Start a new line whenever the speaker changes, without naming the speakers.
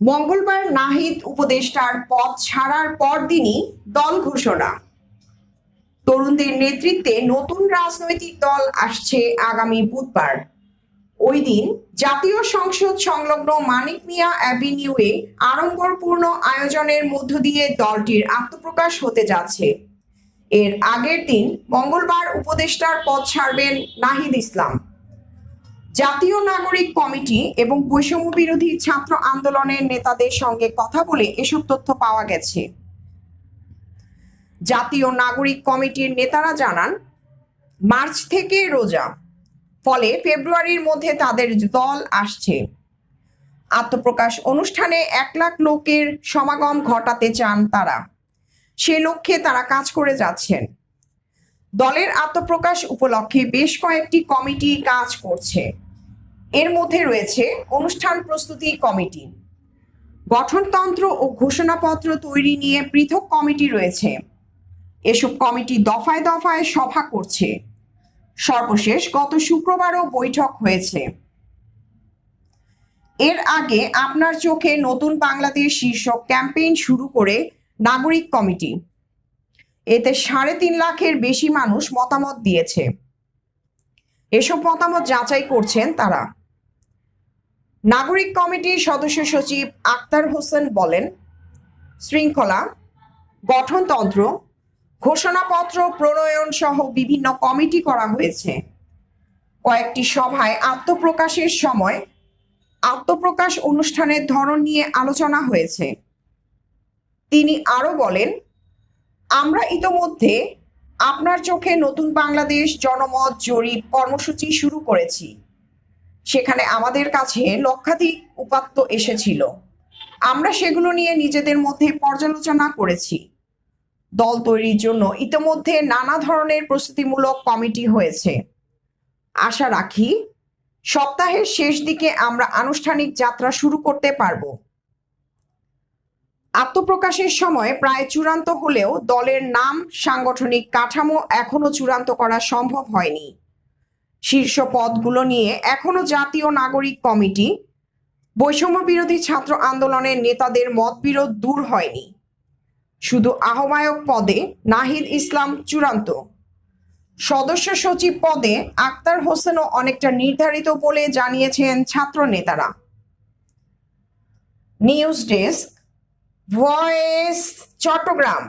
মঙ্গলবার নাহিদ উপদেষ্টার পদ ছাড়ার পরদিনই দল ঘোষণা। তরুণদের নেতৃত্বে নতুন রাজনৈতিক দল আসছে আগামী বুধবার। ওই দিন জাতীয় সংসদ সংলগ্ন মানিক মিয়া অ্যাভিনিউয়ে আড়ম্বরপূর্ণ আয়োজনের মধ্য দিয়ে দলটির আত্মপ্রকাশ হতে যাচ্ছে। এর আগের দিন মঙ্গলবার উপদেষ্টার পদ ছাড়বেন নাহিদ ইসলাম। জাতীয় নাগরিক কমিটি এবং বৈষম্য বিরোধী ছাত্র আন্দোলনের নেতাদের সঙ্গে কথা বলে এসব তথ্য পাওয়া গেছে। জাতীয় নাগরিক কমিটির নেতারা জানান, মার্চ থেকে রোজা, ফলে ফেব্রুয়ারির মধ্যে তাদের দল আসছে। আত্মপ্রকাশ অনুষ্ঠানে এক লাখ লোকের সমাগম ঘটাতে চান তারা। সে লক্ষ্যে তারা কাজ করে যাচ্ছেন। দলের আত্মপ্রকাশ উপলক্ষে বেশ কয়েকটি কমিটি কাজ করছে। এর মধ্যে রয়েছে অনুষ্ঠান প্রস্তুতি কমিটি। গঠনতন্ত্র ও ঘোষণাপত্র তৈরি নিয়ে পৃথক কমিটি রয়েছে। এসব কমিটি দফায় দফায় সভা করছে। সর্বশেষ গত শুক্রবারও বৈঠক হয়েছে। এর আগে আপনার চোখে নতুন বাংলাদেশ শীর্ষক ক্যাম্পেইন শুরু করে নাগরিক কমিটি। এতে সাড়ে তিন লাখের বেশি মানুষ মতামত দিয়েছে। এসব মতামত যাচাই করছেন তারা। নাগরিক কমিটির সদস্য সচিব আক্তার হোসেন বলেন, শৃঙ্খলা, গঠনতন্ত্র, ঘোষণাপত্র, প্রণয়ন সহ বিভিন্ন কমিটি করা হয়েছে। কয়েকটি সভায় আত্মপ্রকাশের সময় আত্মপ্রকাশ অনুষ্ঠানের ধরন নিয়ে আলোচনা হয়েছে। তিনি আরও বলেন আমরা ইতোমধ্যে আপনার চোখে নতুন বাংলাদেশ জনমত জরিপ কর্মসূচি শুরু করেছি। সেখানে আমাদের কাছে লক্ষাধিক উপাত্ত এসেছিল। আমরা সেগুলো নিয়ে নিজেদের মধ্যে পর্যালোচনা করেছি। দল তৈরির জন্য ইতোমধ্যে নানা ধরনের প্রস্তুতিমূলক কমিটি হয়েছে। আশা রাখি, সপ্তাহের শেষ দিকে আমরা আনুষ্ঠানিক যাত্রা শুরু করতে পারব। আত্মপ্রকাশের সময় প্রায় চূড়ান্ত হলেও দলের নাম, সাংগঠনিক কাঠামো এখনও চূড়ান্ত করা সম্ভব হয়নি। শীর্ষ পদগুলো নিয়ে এখনও জাতীয় নাগরিক কমিটি, বৈষম্য বিরোধী ছাত্র আন্দোলনের নেতাদের মতবিরোধ দূর হয়নি। শুধু আহ্বায়ক পদে নাহিদ ইসলাম চূড়ান্ত। সদস্য সচিব পদে আক্তার হোসেনও অনেকটা নির্ধারিত বলে জানিয়েছেন ছাত্র নেতারা নিউজ ডেস্ক ভয়েস চট্টগ্রাম।